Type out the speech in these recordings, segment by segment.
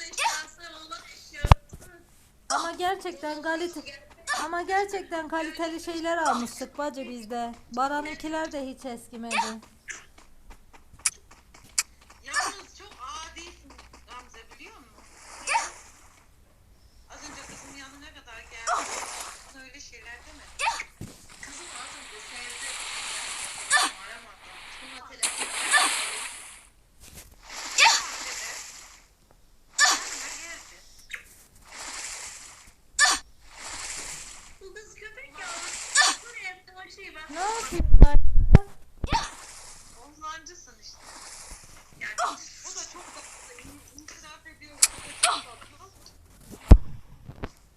eşyası olan eşya. Ama gerçekten kalite ama gerçekten kaliteli şeyler almıştık bacı bizde. Baran'ınkiler de hiç eskimedi.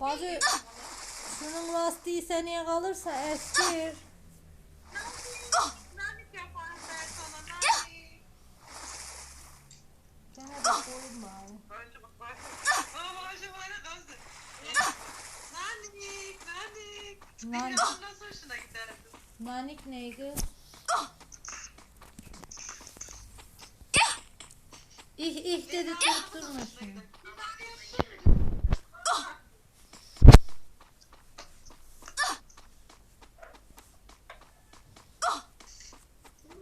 Bacı şunun lastiği seneye kalırsa eskir. Nanik? Nanik neydi? İh ih dedi tutturma şunu.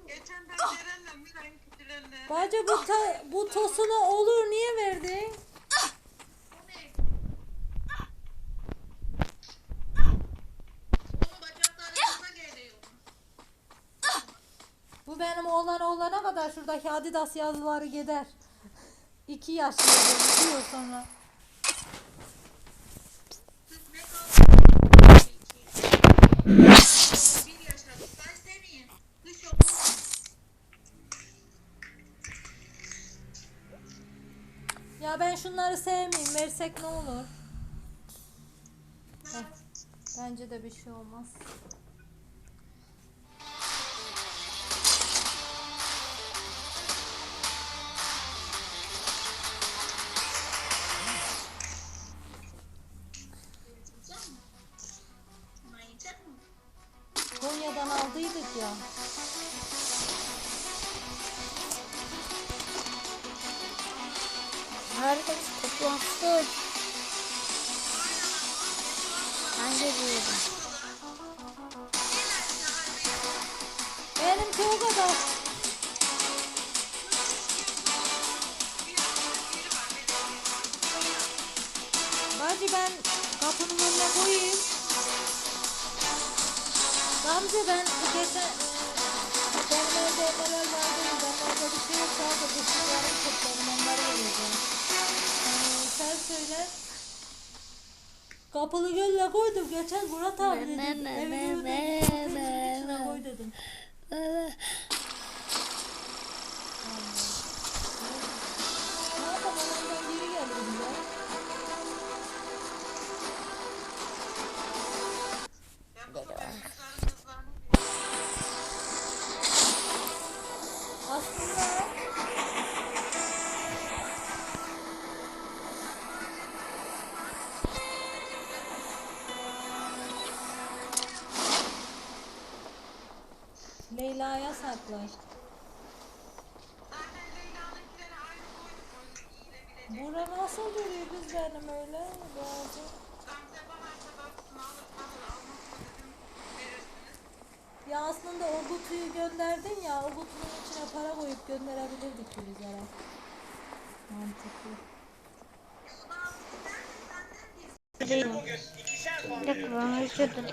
Geçen ben Ceren'le Miray'ın Bacı bu ta, bu tosuna olur niye geliyor. Bu benim oğlan oğlana kadar şuradaki Adidas yazıları gider. İki yaşında iki yıl sonra. Ya ben şunları sevmeyeyim. Versek ne olur? Heh, Bence de bir şey olmaz. Konya'dan aldıydık ya. Harika toplansın. Ben geliyorum. Benimki o kadar. Bacı ben kapının önüne koyayım. Gamze ben bu geçen benim evde neler vardı orada bir şey yok sadece dışarılarını topladım onları vereceğim. Ee, sen söyle. Kapalı gölle koydum geçen Murat abi dedi. Me, me, me, Evini me, ödedim. me, içine koy dedim. Ne Leyla'ya saklar. Bura nasıl duruyor kız benim öyle? Boğazı. Bana. Ya aslında o kutuyu gönderdin ya o kutunun içine para koyup gönderebilirdik bizlere. Mantıklı. Değil. Bir dakika şurada